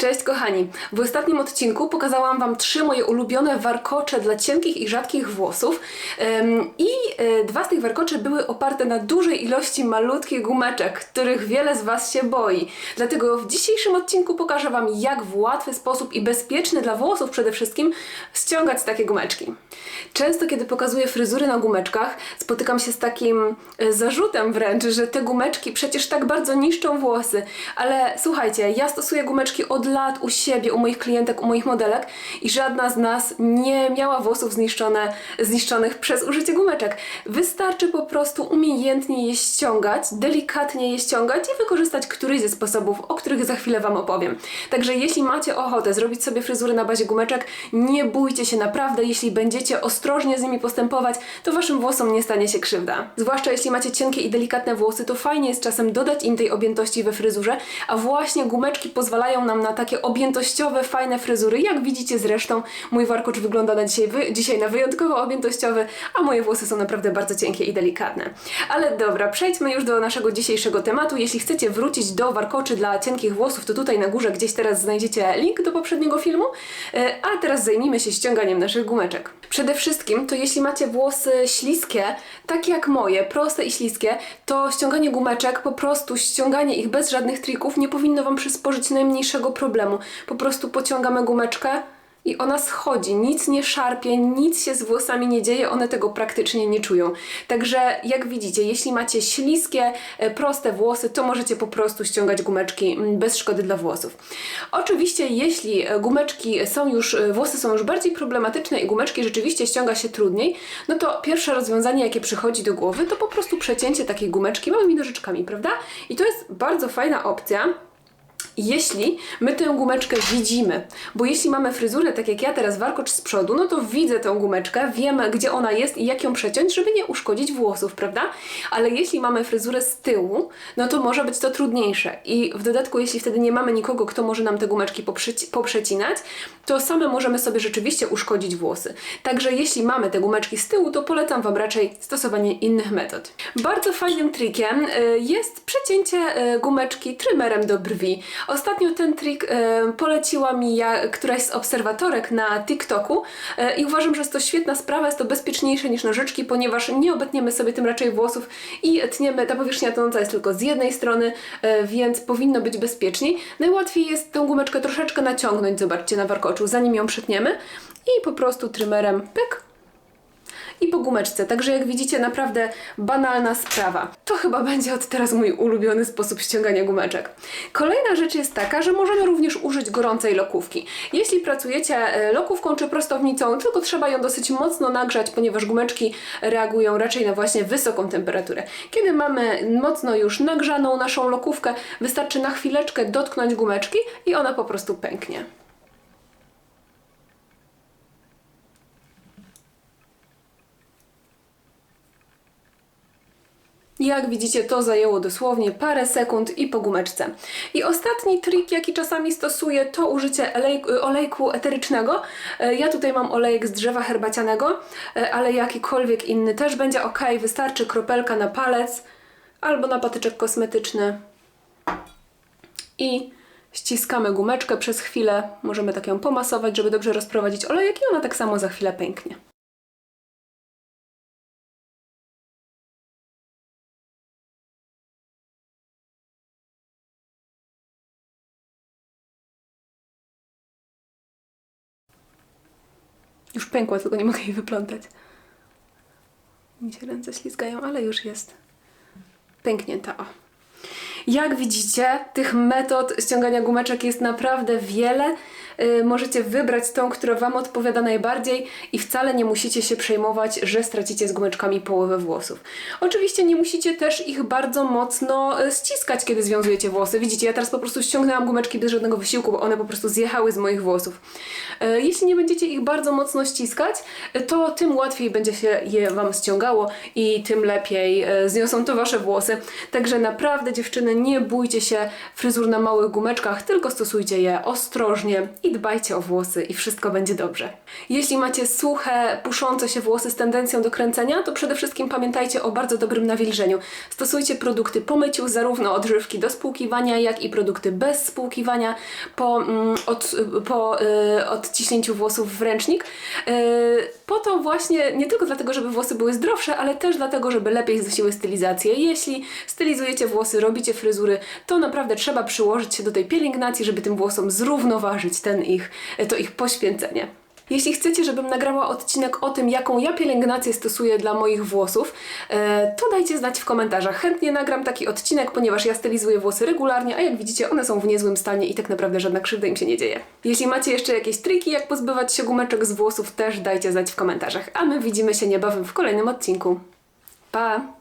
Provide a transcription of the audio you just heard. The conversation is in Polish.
Cześć kochani! W ostatnim odcinku pokazałam Wam trzy moje ulubione warkocze dla cienkich i rzadkich włosów i y, dwa z tych warkoczy były oparte na dużej ilości malutkich gumeczek, których wiele z Was się boi. Dlatego w dzisiejszym odcinku pokażę Wam jak w łatwy sposób i bezpieczny dla włosów przede wszystkim ściągać takie gumeczki. Często kiedy pokazuję fryzury na gumeczkach spotykam się z takim y, zarzutem wręcz, że te gumeczki przecież tak bardzo niszczą włosy, ale słuchajcie, ja stosuję gumeczki od lat u siebie, u moich klientek, u moich modelek i żadna z nas nie miała włosów zniszczone, zniszczonych przez użycie gumeczek. Wystarczy po prostu umiejętnie je ściągać, delikatnie je ściągać i wykorzystać któryś ze sposobów, o których za chwilę Wam opowiem. Także jeśli macie ochotę zrobić sobie fryzurę na bazie gumeczek, nie bójcie się naprawdę, jeśli będziecie ostrożnie z nimi postępować, to Waszym włosom nie stanie się krzywda. Zwłaszcza jeśli macie cienkie i delikatne włosy, to fajnie jest czasem dodać im tej objętości we fryzurze, a właśnie gumeczki pozwalają nam na takie objętościowe, fajne fryzury. Jak widzicie zresztą, mój warkocz wygląda na dzisiaj, wy, dzisiaj na wyjątkowo objętościowy, a moje włosy są naprawdę bardzo cienkie i delikatne. Ale dobra, przejdźmy już do naszego dzisiejszego tematu. Jeśli chcecie wrócić do warkoczy dla cienkich włosów, to tutaj na górze gdzieś teraz znajdziecie link do poprzedniego filmu. E, A teraz zajmijmy się ściąganiem naszych gumeczek. Przede wszystkim, to jeśli macie włosy śliskie, takie jak moje, proste i śliskie, to ściąganie gumeczek, po prostu ściąganie ich bez żadnych trików nie powinno Wam przysporzyć najmniejszego problemu. Po prostu pociągamy gumeczkę i ona schodzi, nic nie szarpie, nic się z włosami nie dzieje, one tego praktycznie nie czują. Także jak widzicie, jeśli macie śliskie, e, proste włosy, to możecie po prostu ściągać gumeczki bez szkody dla włosów. Oczywiście, jeśli e, gumeczki są już, e, włosy są już bardziej problematyczne i gumeczki rzeczywiście ściąga się trudniej, no to pierwsze rozwiązanie, jakie przychodzi do głowy, to po prostu przecięcie takiej gumeczki małymi nożyczkami, prawda? I to jest bardzo fajna opcja jeśli my tę gumeczkę widzimy, bo jeśli mamy fryzurę, tak jak ja teraz, warkocz z przodu, no to widzę tę gumeczkę, wiem gdzie ona jest i jak ją przeciąć, żeby nie uszkodzić włosów, prawda? Ale jeśli mamy fryzurę z tyłu, no to może być to trudniejsze i w dodatku, jeśli wtedy nie mamy nikogo, kto może nam te gumeczki poprzeci- poprzecinać, to same możemy sobie rzeczywiście uszkodzić włosy. Także jeśli mamy te gumeczki z tyłu, to polecam Wam raczej stosowanie innych metod. Bardzo fajnym trikiem y, jest przecięcie y, gumeczki trymerem do brwi. Ostatnio ten trik e, poleciła mi ja, któraś z obserwatorek na TikToku e, i uważam, że jest to świetna sprawa, jest to bezpieczniejsze niż nożyczki, ponieważ nie obetniemy sobie tym raczej włosów i tniemy, ta powierzchnia tonąca jest tylko z jednej strony, e, więc powinno być bezpieczniej. Najłatwiej jest tą gumeczkę troszeczkę naciągnąć, zobaczcie, na warkoczu, zanim ją przytniemy i po prostu trymerem pyk, i po gumeczce. Także jak widzicie, naprawdę banalna sprawa. To chyba będzie od teraz mój ulubiony sposób ściągania gumeczek. Kolejna rzecz jest taka, że możemy również użyć gorącej lokówki. Jeśli pracujecie e, lokówką czy prostownicą, tylko trzeba ją dosyć mocno nagrzać, ponieważ gumeczki reagują raczej na właśnie wysoką temperaturę. Kiedy mamy mocno już nagrzaną naszą lokówkę, wystarczy na chwileczkę dotknąć gumeczki i ona po prostu pęknie. Jak widzicie, to zajęło dosłownie parę sekund i po gumeczce. I ostatni trik, jaki czasami stosuję, to użycie olejku, eterycznego. E, Ja tutaj mam olejek z drzewa herbacianego, e, ale jakikolwiek inny też będzie ok. Wystarczy kropelka na palec albo na patyczek kosmetyczny. I ściskamy gumeczkę przez chwilę. Możemy tak ją pomasować, żeby dobrze rozprowadzić olejek i ona tak samo za chwilę pęknie. Już pękła, tylko nie mogę jej wyplątać. Mi się ręce ślizgają, ale już jest pęknięta. O. Jak widzicie, tych metod ściągania gumeczek jest naprawdę wiele. Yy, możecie wybrać tą, która Wam odpowiada najbardziej i wcale nie musicie się przejmować, że stracicie z gumeczkami połowę włosów. Oczywiście nie musicie też ich bardzo mocno y, ściskać, kiedy związujecie włosy. Widzicie, ja teraz po prostu ściągnęłam gumeczki bez żadnego wysiłku, bo one po prostu zjechały z moich włosów. Yy, jeśli nie będziecie ich bardzo mocno ściskać, y, to tym łatwiej będzie się je Wam ściągało i tym lepiej y, zniosą to Wasze włosy. Także naprawdę dziewczyny, nie bójcie się fryzur na małych gumeczkach, tylko stosujcie je ostrożnie i i dbajcie o włosy i wszystko będzie dobrze. Jeśli macie suche, puszące się włosy z tendencją do kręcenia, to przede wszystkim pamiętajcie o bardzo dobrym nawilżeniu. Stosujcie produkty po myciu, zarówno odżywki do spłukiwania, jak i produkty bez spłukiwania po, mm, od, po y, odciśnięciu włosów w ręcznik. Y, po to właśnie, nie tylko dlatego, żeby włosy były zdrowsze, ale też dlatego, żeby lepiej znosiły stylizację. Jeśli stylizujecie włosy, robicie fryzury, to naprawdę trzeba przyłożyć się do tej pielęgnacji, żeby tym włosom zrównoważyć ten ich, to ich poświęcenie. Jeśli chcecie, żebym nagrała odcinek o tym, jaką ja pielęgnację stosuję dla moich włosów, e, to dajcie znać w komentarzach. Chętnie nagram taki odcinek, ponieważ ja stylizuję włosy regularnie, a jak widzicie, one są w niezłym stanie i tak naprawdę żadna krzywda im się nie dzieje. Jeśli macie jeszcze jakieś triki, jak pozbywać się gumeczek z włosów, też dajcie znać w komentarzach. A my widzimy się niebawem w kolejnym odcinku. Pa!